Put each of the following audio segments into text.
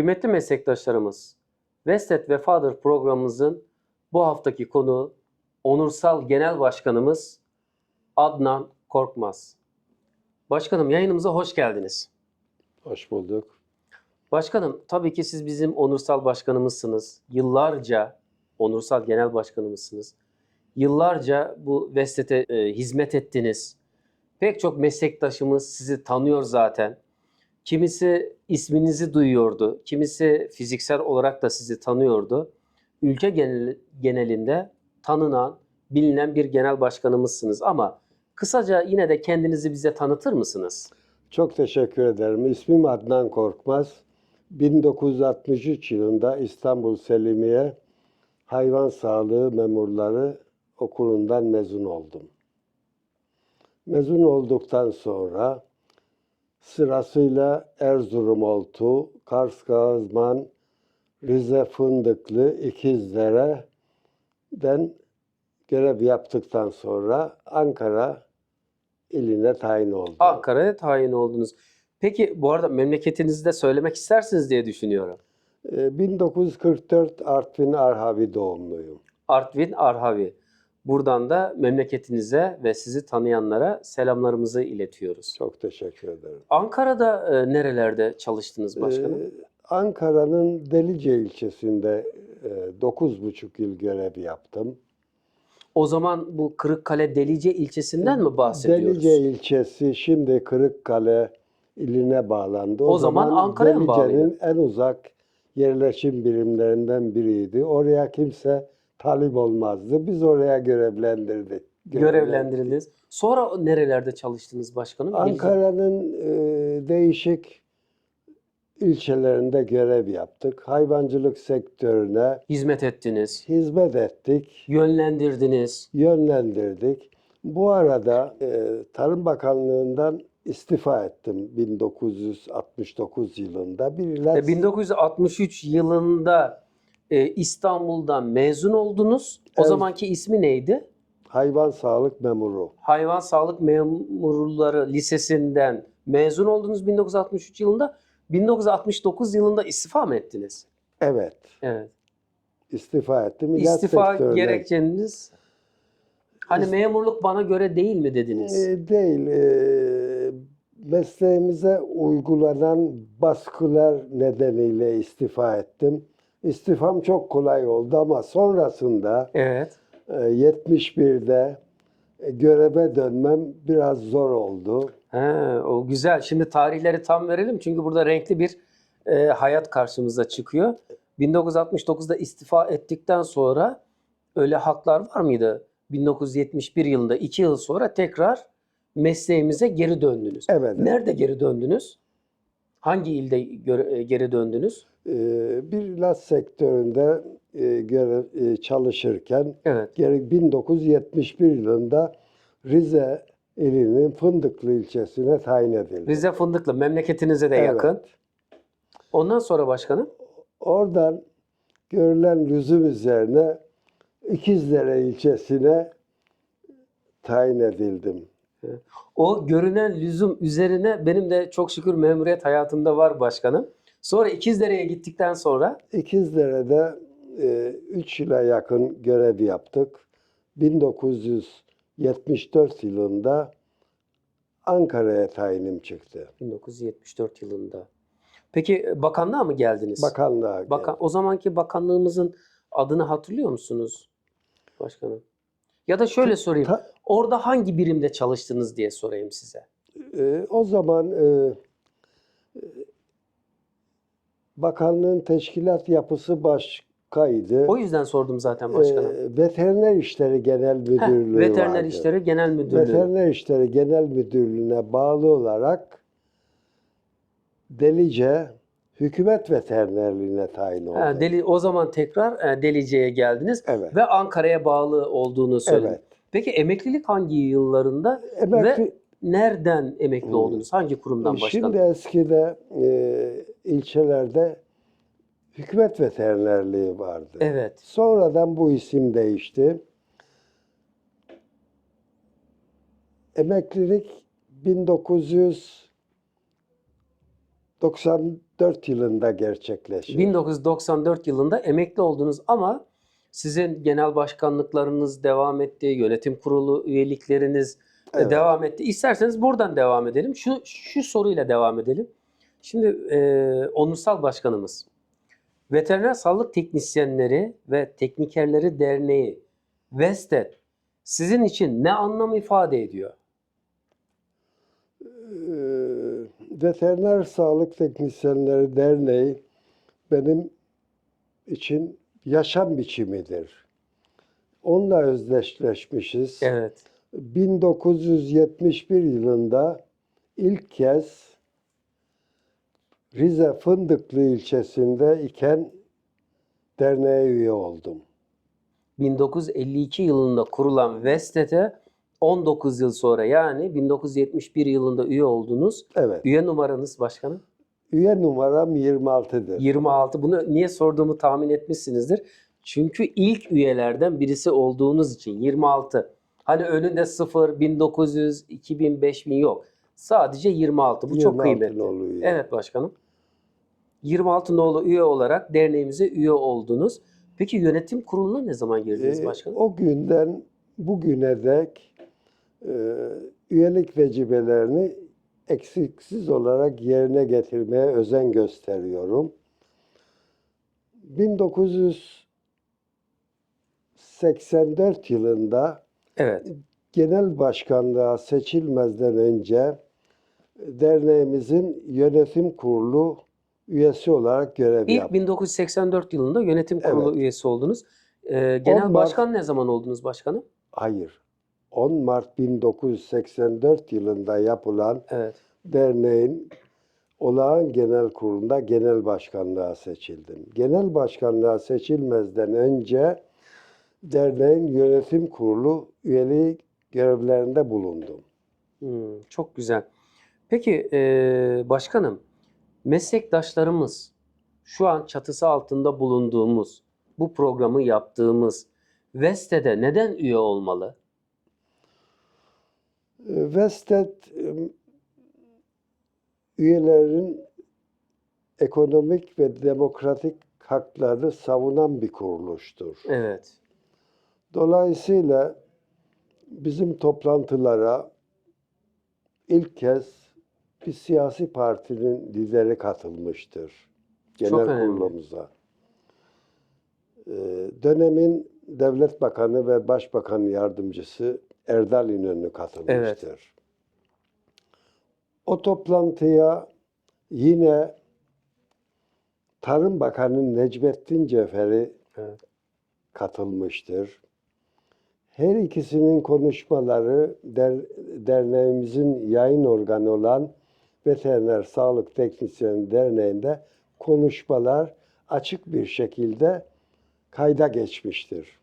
Kıymetli meslektaşlarımız, Vestet ve Father programımızın bu haftaki konu Onursal Genel Başkanımız Adnan Korkmaz. Başkanım yayınımıza hoş geldiniz. Hoş bulduk. Başkanım tabii ki siz bizim onursal başkanımızsınız. Yıllarca onursal genel başkanımızsınız. Yıllarca bu Vestet'e e, hizmet ettiniz. Pek çok meslektaşımız sizi tanıyor zaten. Kimisi isminizi duyuyordu, kimisi fiziksel olarak da sizi tanıyordu. Ülke genel- genelinde tanınan, bilinen bir genel başkanımızsınız ama kısaca yine de kendinizi bize tanıtır mısınız? Çok teşekkür ederim. İsmim Adnan Korkmaz. 1963 yılında İstanbul Selimiye Hayvan Sağlığı Memurları Okulu'ndan mezun oldum. Mezun olduktan sonra sırasıyla Erzurum Oltu, Kars Kağızman, Rize Fındıklı, İkizdere'den görev yaptıktan sonra Ankara iline tayin oldum. Ankara'ya tayin oldunuz. Peki bu arada memleketinizi de söylemek istersiniz diye düşünüyorum. Ee, 1944 Artvin Arhavi doğumluyum. Artvin Arhavi. Buradan da memleketinize ve sizi tanıyanlara selamlarımızı iletiyoruz. Çok teşekkür ederim. Ankara'da e, nerelerde çalıştınız başkanım? Ee, Ankara'nın Delice ilçesinde e, 9,5 yıl görev yaptım. o zaman bu Kırıkkale Delice ilçesinden mi bahsediyoruz? Delice ilçesi şimdi Kırıkkale iline bağlandı. O zaman Ankara'ya mı Delice'nin en uzak yerleşim birimlerinden biriydi. Oraya kimse talip olmazdı. Biz oraya görevlendirdik. Görevlendirildiniz. Sonra nerelerde çalıştınız başkanım? Ankara'nın e, değişik ilçelerinde görev yaptık. Hayvancılık sektörüne Hizmet ettiniz, hizmet ettik, yönlendirdiniz. yönlendirdik. Bu arada e, Tarım Bakanlığı'ndan istifa ettim 1969 yılında. Bir ilaç, E, 1963 yılında e, İstanbul'dan mezun oldunuz. O Evet. zamanki ismi neydi? hayvan sağlık memuru. Hayvan Sağlık Memurları Lisesi'nden mezun oldunuz 1963 yılında. 1969 yılında istifa mı ettiniz? Evet, Evet. istifa ettim. İlaç İstifa sektörüne- gerekçeniz hani İst- memurluk bana göre değil mi dediniz? E, değil. E, mesleğimize uygulanan baskılar nedeniyle istifa ettim. İstifam çok kolay oldu ama sonrasında Evet. e, 71'de e, göreve dönmem biraz zor oldu. He, o güzel. Şimdi tarihleri tam verelim çünkü burada renkli bir e, hayat karşımıza çıkıyor. 1969'da istifa ettikten sonra öyle haklar var mıydı? 1971 yılında 2 yıl sonra tekrar mesleğimize geri döndünüz. Evet. Nerede geri döndünüz? Hangi ilde e, geri döndünüz? E, bir ilaç sektöründe e, e, çalışırken Evet. geri 1971 yılında Rize ilinin Fındıklı ilçesine tayin edildim. Rize Fındıklı memleketinize de Evet. yakın. Ondan sonra başkanım Oradan görülen lüzum üzerine İkizdere ilçesine tayin edildim. o görünen lüzum üzerine benim de çok şükür memuriyet hayatımda var başkanım. Sonra İkizdere'ye gittikten sonra İkizdere'de 3 yıla yakın görev yaptık. 1974 yılında Ankara'ya tayinim çıktı. 1974 yılında. Peki e, bakanlığa mı geldiniz? Bakanlığa Bakan, o zamanki bakanlığımızın adını hatırlıyor musunuz başkanım? Ya da şöyle sorayım. Ta- Orada hangi birimde çalıştınız diye sorayım size. Ee, o zaman e, e, bakanlığın teşkilat yapısı başkaydı. O yüzden sordum zaten başkanım. Ee, Veteriner İşleri Genel Heh, Müdürlüğü Veteriner vardı. İşleri Genel Müdürlüğü. Veteriner İşleri Genel Müdürlüğü'ne bağlı olarak Delice Hükümet Veterinerliğine tayin oldum. Ha, Deli, o zaman tekrar e, Delice'ye geldiniz Evet. ve Ankara'ya bağlı olduğunu söylediniz. Evet. Peki emeklilik hangi yıllarında Emekli, ve nereden emekli Hmm. oldunuz? Hangi kurumdan başladınız? Şimdi eskide e, ilçelerde hükümet veterinerliği vardı. Evet. Sonradan bu isim değişti. Emeklilik 1900 94 yılında gerçekleşiyor. 1994 yılında emekli oldunuz ama sizin genel başkanlıklarınız devam etti, yönetim kurulu üyelikleriniz Evet. devam etti. İsterseniz buradan devam edelim. Şu şu soruyla devam edelim. Şimdi e, onursal başkanımız Veteriner Sağlık Teknisyenleri ve Teknikerleri Derneği Vested sizin için ne anlam ifade ediyor? Ee, Veteriner Sağlık Teknisyenleri Derneği benim için yaşam biçimidir. Onunla özdeşleşmişiz. Evet. 1971 yılında ilk kez Rize Fındıklı ilçesinde iken derneğe üye oldum. 1952 yılında kurulan Vestet'e 19 yıl sonra yani 1971 yılında üye oldunuz. Evet. Üye numaranız başkanım? Üye numaram 26'dır. 26. Bunu niye sorduğumu tahmin etmişsinizdir. Çünkü ilk üyelerden birisi olduğunuz için 26. Hani önünde 0, 1900, 2000, 5000 yok. Sadece 26. Bu çok 26 kıymetli. nolu üye. Evet başkanım. 26 nolu üye olarak derneğimize üye oldunuz. Peki yönetim kuruluna ne zaman girdiniz Ee, başkanım? O günden bugüne dek e, üyelik vecibelerini eksiksiz olarak yerine getirmeye özen gösteriyorum. 1984 yılında Evet. genel başkanlığa seçilmezden önce derneğimizin yönetim kurulu üyesi olarak görev İlk yaptım. 1984 yılında yönetim kurulu Evet. üyesi oldunuz. Ee, genel 10 Mart- başkan ne zaman oldunuz başkanım? Hayır. 10 Mart 1984 yılında yapılan Evet. derneğin olağan genel kurulunda genel başkanlığa seçildim. Genel başkanlığa seçilmezden önce derneğin yönetim kurulu üyeliği görevlerinde bulundum. Hmm, çok güzel. Peki ee, başkanım, meslektaşlarımız şu an çatısı altında bulunduğumuz, bu programı yaptığımız Veste'de neden üye olmalı? E, Vested e, üyelerin ekonomik ve demokratik hakları savunan bir kuruluştur. Evet. Dolayısıyla bizim toplantılara ilk kez bir siyasi partinin lideri katılmıştır. Genel kurulumuza. Ee, dönemin devlet bakanı ve başbakan yardımcısı Erdal İnönü katılmıştır. O toplantıya yine Tarım Bakanı Necmettin Ceferi Evet. katılmıştır. Her ikisinin konuşmaları der, derneğimizin yayın organı olan Veteriner Sağlık Teknisyeni Derneği'nde konuşmalar açık bir şekilde kayda geçmiştir,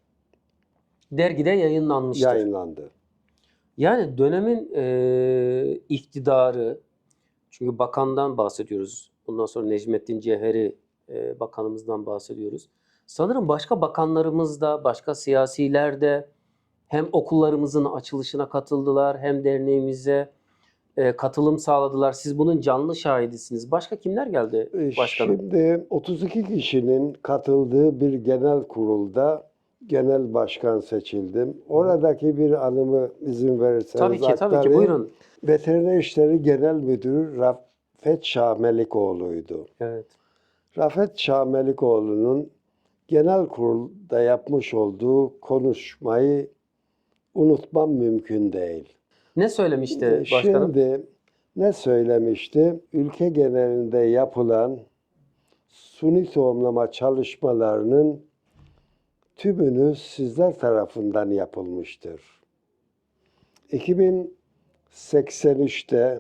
Dergide yayınlanmıştır. yayınlandı. Yani dönemin e, iktidarı, çünkü bakandan bahsediyoruz. Ondan sonra Necmettin Cevheri e, bakanımızdan bahsediyoruz. Sanırım başka bakanlarımız da, başka siyasiler de hem okullarımızın açılışına katıldılar, hem derneğimize katılım sağladılar. Siz bunun canlı şahidisiniz. Başka kimler geldi Ee, başkanım? Şimdi 32 kişinin katıldığı bir genel kurulda genel başkan seçildim. Oradaki bir anımı izin verirseniz Tabii ki, tabii ki. aktarayım. Buyurun. Veteriner İşleri Genel Müdürü Rafet Şamelikoğlu'ydu. Evet. Rafet Şamelikoğlu'nun genel kurulda yapmış olduğu konuşmayı unutmam mümkün değil. Ne söylemişti başkanım? Şimdi ne söylemişti? Ülke genelinde yapılan suni tohumlama çalışmalarının tümünü sizler tarafından yapılmıştır. 2083'te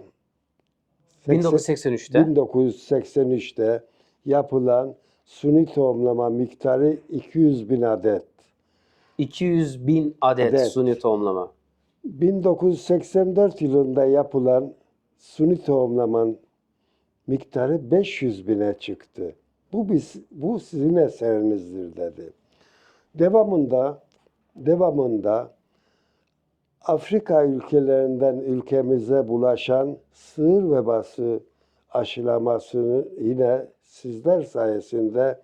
1983'te. 1983'te yapılan suni tohumlama miktarı 200 bin adet. 200 bin adet, Adet. suni tohumlama. 1984 yılında yapılan suni tohumlamanın miktarı 500 bine çıktı. Bu biz, bu sizin eserinizdir dedi. Devamında devamında Afrika ülkelerinden ülkemize bulaşan sığır vebası aşılamasını yine sizler sayesinde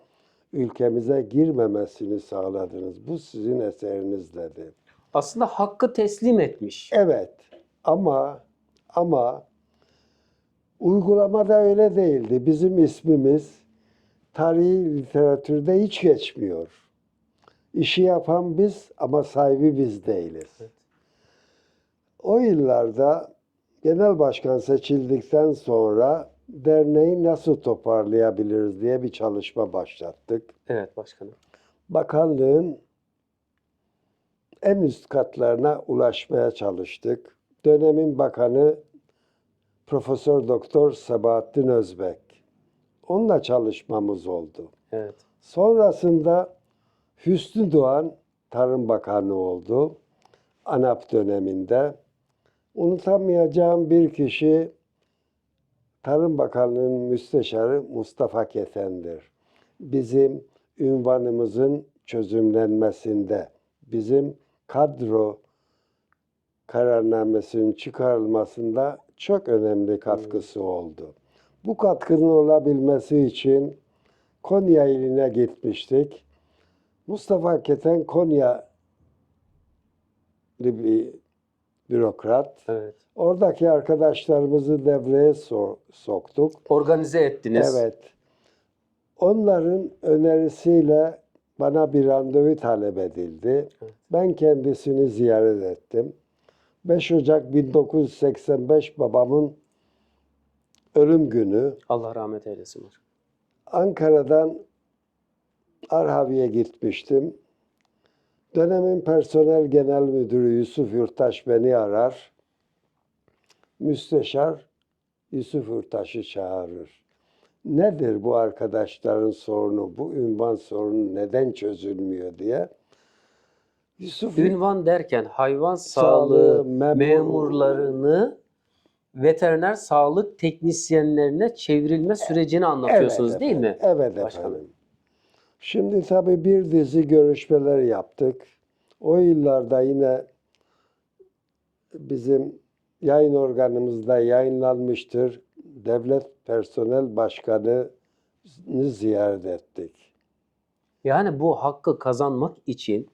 ülkemize girmemesini sağladınız. Bu sizin eserinizdi. Aslında hakkı teslim etmiş. Evet ama ama uygulamada öyle değildi. Bizim ismimiz tarihi literatürde hiç geçmiyor. İşi yapan biz ama sahibi biz değiliz. Evet. O yıllarda genel başkan seçildikten sonra derneği nasıl toparlayabiliriz diye bir çalışma başlattık. Evet başkanım. Bakanlığın en üst katlarına ulaşmaya çalıştık. Dönemin bakanı Profesör Doktor Sabahattin Özbek. Onunla çalışmamız oldu. Evet. Sonrasında Hüsnü Doğan Tarım Bakanı oldu. ANAP döneminde. Unutamayacağım bir kişi Tarım Bakanlığı'nın müsteşarı Mustafa Keten'dir. Bizim ünvanımızın çözümlenmesinde, bizim kadro kararnamesinin çıkarılmasında çok önemli katkısı oldu. Bu katkının olabilmesi için Konya iline gitmiştik. Mustafa Keten Konya bir bürokrat. Evet. Oradaki arkadaşlarımızı devreye so- soktuk. Organize ettiniz. Evet. Onların önerisiyle bana bir randevu talep edildi. Ben kendisini ziyaret ettim. 5 Ocak 1985 babamın ölüm günü. Allah rahmet eylesin. Ankara'dan Arhavi'ye gitmiştim. Dönemin personel genel müdürü Yusuf Yurttaş beni arar. Müsteşar Yusuf Yurttaş'ı çağırır. Nedir bu arkadaşların sorunu, bu ünvan sorunu neden çözülmüyor diye. Yusuf Ünvan derken hayvan Sağlığı, sağlığı memur- memurlarını veteriner sağlık teknisyenlerine çevrilme sürecini anlatıyorsunuz Evet değil mi? Evet Başkanım? efendim. Şimdi tabii bir dizi görüşmeler yaptık. O yıllarda yine bizim yayın organımızda yayınlanmıştır. Devlet Personel Başkanı'nı ziyaret ettik. Yani bu hakkı kazanmak için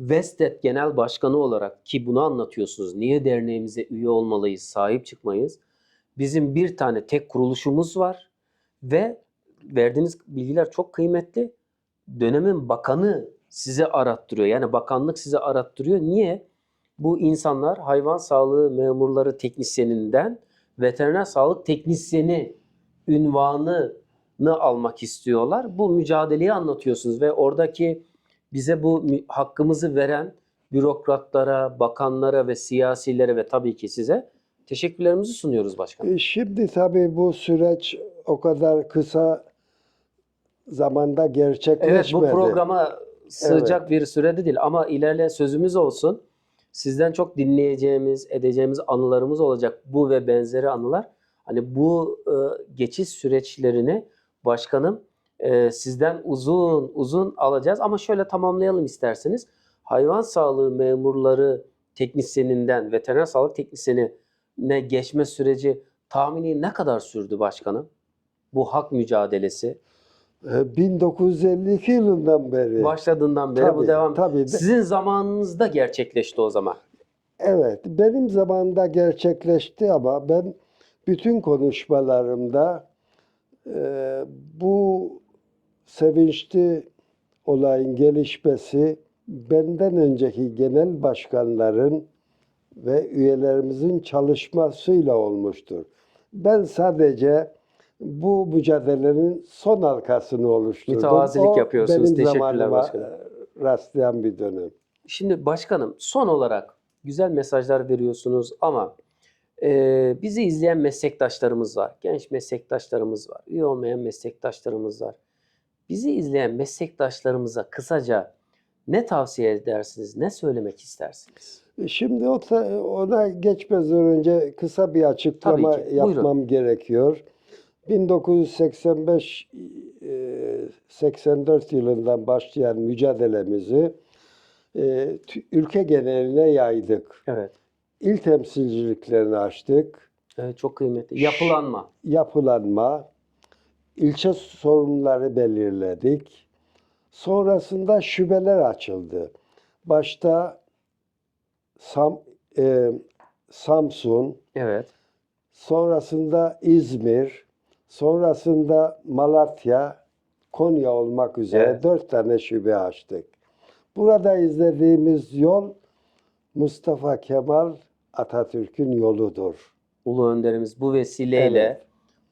Vestet Genel Başkanı olarak ki bunu anlatıyorsunuz. Niye derneğimize üye olmalıyız, sahip çıkmayız? Bizim bir tane tek kuruluşumuz var ve verdiğiniz bilgiler çok kıymetli. Dönemin bakanı size arattırıyor. Yani bakanlık size arattırıyor. Niye? Bu insanlar hayvan sağlığı memurları teknisyeninden veteriner sağlık teknisyeni ünvanını almak istiyorlar. Bu mücadeleyi anlatıyorsunuz ve oradaki bize bu hakkımızı veren bürokratlara, bakanlara ve siyasilere ve tabii ki size teşekkürlerimizi sunuyoruz başkanım. E, Şimdi tabii bu süreç o kadar kısa zamanda gerçekleşmedi. Evet bu programa sığacak bir sürede değil ama ilerleyen sözümüz olsun. Sizden çok dinleyeceğimiz, edeceğimiz anılarımız olacak bu ve benzeri anılar. Hani bu e, geçiş süreçlerini başkanım e, sizden uzun uzun alacağız ama şöyle tamamlayalım isterseniz. Hayvan sağlığı memurları teknisyeninden veteriner sağlık teknisyenine geçme süreci tahmini ne kadar sürdü başkanım? Bu hak mücadelesi 1952 yılından beri. başladığından beri bu Tabii, devam. tabii. Sizin zamanınızda gerçekleşti o zaman. Evet, benim zamanımda gerçekleşti ama ben bütün konuşmalarımda e, bu sevinçli olayın gelişmesi benden önceki genel başkanların ve üyelerimizin çalışmasıyla olmuştur. Ben sadece bu mücadelenin son halkasını oluşturdum. Mütevazilik O yapıyorsunuz. Benim Teşekkürler başkanım. e, rastlayan bir dönem. Şimdi başkanım son olarak güzel mesajlar veriyorsunuz ama e, bizi izleyen meslektaşlarımız var. Genç meslektaşlarımız var. Üye olmayan meslektaşlarımız var. Bizi izleyen meslektaşlarımıza kısaca ne tavsiye edersiniz? Ne söylemek istersiniz? Şimdi o ta- ona geçmeden önce kısa bir açıklama Tabii ki, yapmam gerekiyor. 1985 e, 84 yılından başlayan mücadelemizi e, ülke geneline yaydık. Evet. İl temsilciliklerini açtık. Evet, çok kıymetli. Yapılanma. yapılanma, ilçe sorunları belirledik. Sonrasında şubeler açıldı. Başta Sam, e, Samsun, Evet. sonrasında İzmir, sonrasında Malatya, Konya olmak üzere Evet. dört tane şube açtık. Burada izlediğimiz yol Mustafa Kemal Atatürk'ün yoludur. Ulu önderimiz bu vesileyle Evet.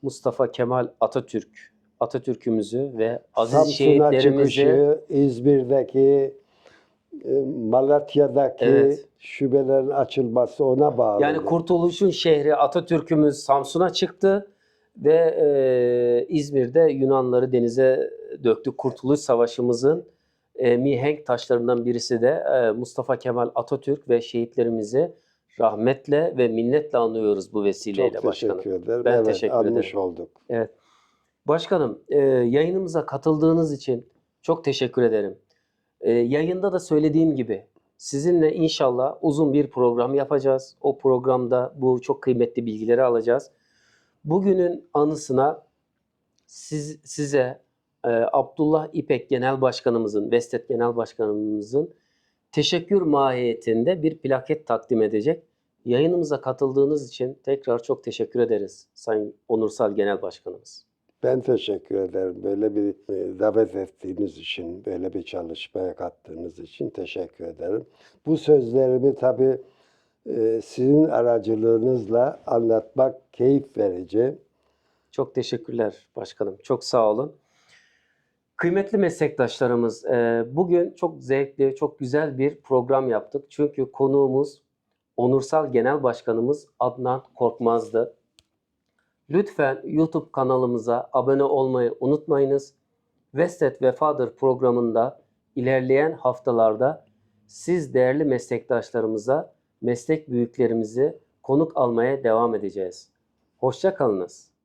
Mustafa Kemal Atatürk, Atatürk'ümüzü ve aziz Samsun'a şehitlerimizi çıkışı, İzmir'deki, e, Malatya'daki Evet. şubelerin açılması ona bağlı. yani Kurtuluş'un şehri Atatürk'ümüz Samsun'a çıktı ve e, İzmir'de Yunanları denize döktü. Kurtuluş Savaşımızın e, mihenk taşlarından birisi de e, Mustafa Kemal Atatürk ve şehitlerimizi rahmetle ve minnetle anıyoruz bu vesileyle Çok başkanım. teşekkür ederim. Ben evet, teşekkür ederim. olduk. Evet. Başkanım, e, yayınımıza katıldığınız için çok teşekkür ederim. E, yayında da söylediğim gibi sizinle inşallah uzun bir program yapacağız. O programda bu çok kıymetli bilgileri alacağız. Bugünün anısına siz, size e, Abdullah İpek Genel Başkanımızın, Vestet Genel Başkanımızın teşekkür mahiyetinde bir plaket takdim edecek. Yayınımıza katıldığınız için tekrar çok teşekkür ederiz Sayın Onursal Genel Başkanımız. Ben teşekkür ederim. Böyle bir e, davet ettiğiniz için, böyle bir çalışmaya kattığınız için teşekkür ederim. Bu sözlerimi tabii e, sizin aracılığınızla anlatmak keyif verici. Çok teşekkürler başkanım. Çok sağ olun. Kıymetli meslektaşlarımız, e, bugün çok zevkli, çok güzel bir program yaptık. Çünkü konuğumuz Onursal Genel Başkanımız Adnan Korkmaz'dı. Lütfen YouTube kanalımıza abone olmayı unutmayınız. Vestet ve Father programında ilerleyen haftalarda siz değerli meslektaşlarımıza, meslek büyüklerimizi konuk almaya devam edeceğiz. Hoşça kalınız.